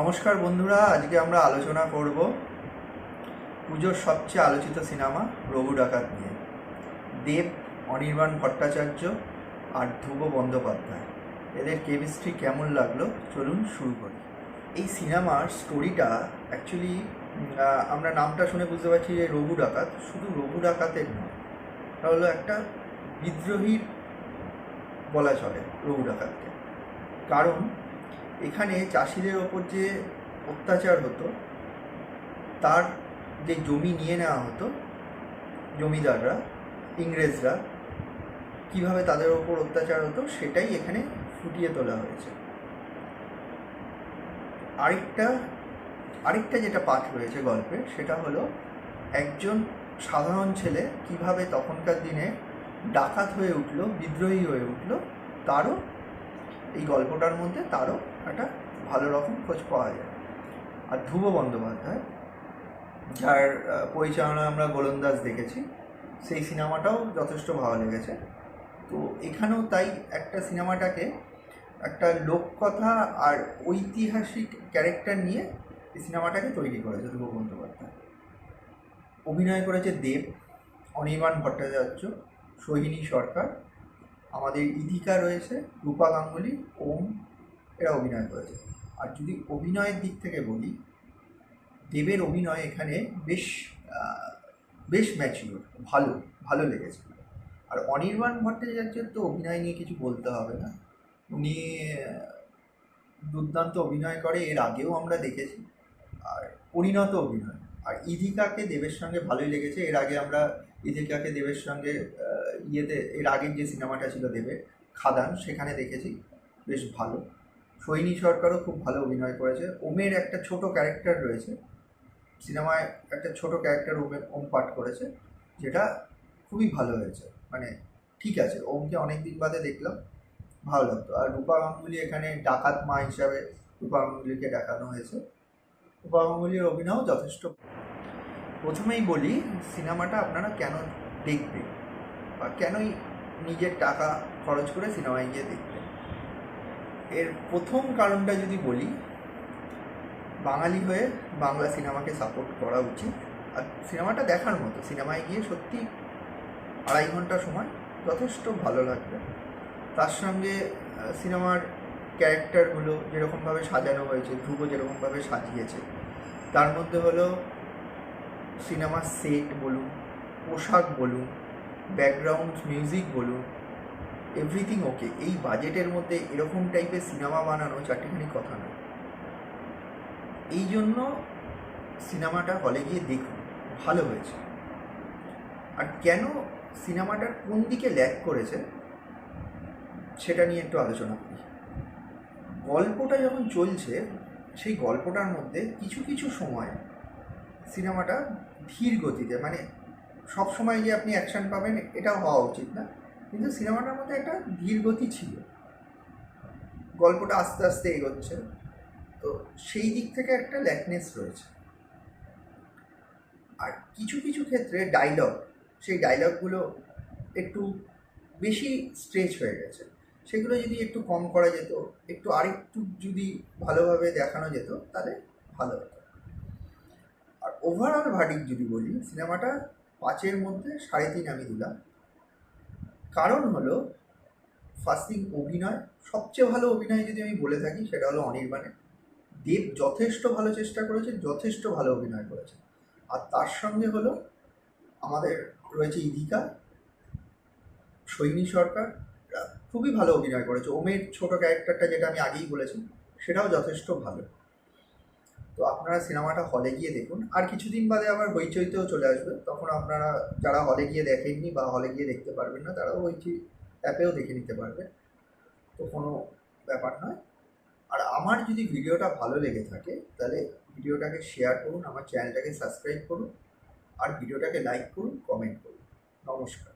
নমস্কার বন্ধুরা, আজকে আমরা আলোচনা করব পুজোর সবচেয়ে আলোচিত সিনেমা, রঘু ডাকাত নিয়ে। দেব, অনির্বাণ ভট্টাচার্য আর ধ্রুব বন্দ্যোপাধ্যায়। এদের কেমিস্ট্রি কেমন লাগল? চলুন শুরু করি। এই সিনেমার স্টোরিটা অ্যাকচুয়ালি আমরা নামটা শুনে বুঝতে পারছি যে রঘু ডাকাত শুধু রঘু ডাকাতের নয় এটা হলো একটা বিদ্রোহীর বলা চলে রঘু ডাকাতকে। কারণ এখানে চাষিদের ওপর যে অত্যাচার হতো, তার যে জমি নিয়ে নেওয়া হতো, জমিদাররা, ইংরেজরা, কীভাবে তাদের ওপর অত্যাচার হতো, সেটাই এখানে ফুটিয়ে তোলা হয়েছে। আরেকটা আরেকটা যেটা পাঠ রয়েছে গল্পে, সেটা হলো একজন সাধারণ ছেলে কীভাবে তখনকার দিনে ডাকাত হয়ে উঠল, বিদ্রোহী হয়ে উঠল, তারও এই গল্পটার মধ্যে তারও একটা ভালো রকম খোঁজ পাওয়া যায়। আর ধ্রুব বন্দ্যোপাধ্যায়, যার পরিচালনা আমরা গোলন্দাজ দেখেছি, সেই সিনেমাটাও যথেষ্ট ভালো লেগেছে। তো এখানেও তাই একটা সিনেমাটাকে একটা লোককথা আর ঐতিহাসিক ক্যারেক্টার নিয়ে এই সিনেমাটাকে তৈরি করেছে ধ্রুব বন্দ্যোপাধ্যায়। অভিনয় করেছে দেব, অনির্বাণ ভট্টাচার্য, সোহিনী সরকার আমাদের ইধিকা রয়েছে, রূপা গাঙ্গুলি, ওম, এরা অভিনয় করেছে। আর যদি অভিনয়ের দিক থেকে বলি, দেবের অভিনয় এখানে বেশ বেশ ম্যাচিওর ভালো ভালো লেগেছে। আর অনির্বাণ ভট্টাচার্যের তো অভিনয় নিয়ে কিছু বলতে হবে না। উনি দুর্দান্ত অভিনয় করে, এর আগেও আমরা দেখেছি। আর পরিণত অভিনয়। আর ইধিকাকে দেবের সঙ্গে ভালোই লেগেছে। এর আগে আমরা ইধিকাকে দেবের সঙ্গে ইয়েতে, এর আগের যে সিনেমাটা ছিল দেবের খাদান, সেখানে দেখেছি, বেশ ভালো। সৈনী সরকারও খুব ভালো অভিনয় করেছে। ওমের একটা ছোট ক্যারেক্টার রয়েছে, সিনেমায় একটা ছোট ক্যারেক্টার ওমে, ওম পাঠ করেছে, যেটা খুবই ভালো হয়েছে। মানে ঠিক আছে, ওমকে অনেক দিন বাদে দেখলাম, ভালো লাগতো। আর রূপা গাঙ্গুলি এখানে ডাকাত মা হিসাবে রূপা গাঙ্গুলিকে দেখানো হয়েছে। রূপা গাঙ্গুলির অভিনয়ও যথেষ্ট। প্রথমেই বলি, সিনেমাটা আপনারা কেন দেখবেন? বা কেনই নিজের টাকা খরচ করে সিনেমায় গিয়ে দেখবেন এর প্রথম কারণটা যদি বলি, বাঙালি হয়ে বাংলা সিনেমাকে সাপোর্ট করা উচিত। আর সিনেমাটা দেখার মতো, সিনেমায় গিয়ে সত্যি আড়াই ঘণ্টা সময় যথেষ্ট ভালো লাগবে। তার সঙ্গে সিনেমার ক্যারেক্টারগুলো যেরকমভাবে সাজানো হয়েছে, ধ্রুব যেরকমভাবে সাজিয়েছে, তার মধ্যে হলো সিনেমার সেট বলুন, পোশাক বলুন ব্যাকগ্রাউন্ড মিউজিক বলুন এভরিথিং ওকে এই বাজেটের মধ্যে এরকম টাইপের সিনেমা বানানো চারটিখানি কথা নয়। এই জন্য সিনেমাটা হলে গিয়ে দেখুন, ভালো হয়েছে। আর কেন সিনেমাটার কোন দিকে ল্যাক করেছে, সেটা নিয়ে একটু আলোচনা করি। গল্পটা যখন চলছে, সেই গল্পটার মধ্যে কিছু কিছু সময় সিনেমাটা ধীর গতিতে মানে সব সময় যে আপনি অ্যাকশন পাবেন এটা হওয়া উচিত না। কিন্তু সিনেমাটার মধ্যে একটা ধীর গতি ছিল। গল্পটা আস্তে আস্তে এগোচ্ছে। তো সেই দিক থেকে একটা ল্যাকনেস রয়েছে। আর কিছু কিছু ক্ষেত্রে ডায়লগ সেই ডায়লগগুলো একটু বেশি স্ট্রেচ হয়ে গেছে। সেগুলো যদি একটু কম করা যেত, একটু আরেকটু যদি ভালোভাবে দেখানো যেত, তাহলে ভালো হতো। আর ওভারঅল ভার্ডিক যদি বলি, সিনেমাটা পাঁচের মধ্যে সাড়ে তিন আমি দিলাম। কারণ হলো ফার্স্ট অভিনয়, সবচেয়ে ভালো অভিনয় যদি আমি বলে থাকি, সেটা হলো অনির্বাণের দেব যথেষ্ট ভালো চেষ্টা করেছে, যথেষ্ট ভালো অভিনয় করেছে। আর তার সঙ্গে হলো, আমাদের রয়েছে ইদিকা, সৈনী সরকার খুবই ভালো অভিনয় করেছে। ওমের ছোট ক্যারেক্টারটা যেটা আমি আগেই বলেছি, সেটাও যথেষ্ট ভালো। তো আপনারা সিনেমাটা হলে গিয়ে দেখুন। আর কিছুদিন বাদে আবার হইচইতেও চলে আসবে। তখন আপনারা যারা হলে গিয়ে দেখেননি বা হলে গিয়ে দেখতে পারবেন না, তারাও হইচই অ্যাপেও দেখে নিতে পারবে। তো কোনো ব্যাপার নয়। আর আমার যদি ভিডিওটা ভালো লেগে থাকে, তাহলে ভিডিওটাকে শেয়ার করুন, আমার চ্যানেলটাকে সাবস্ক্রাইব করুন। আর ভিডিওটাকে লাইক করুন কমেন্ট করুন। নমস্কার।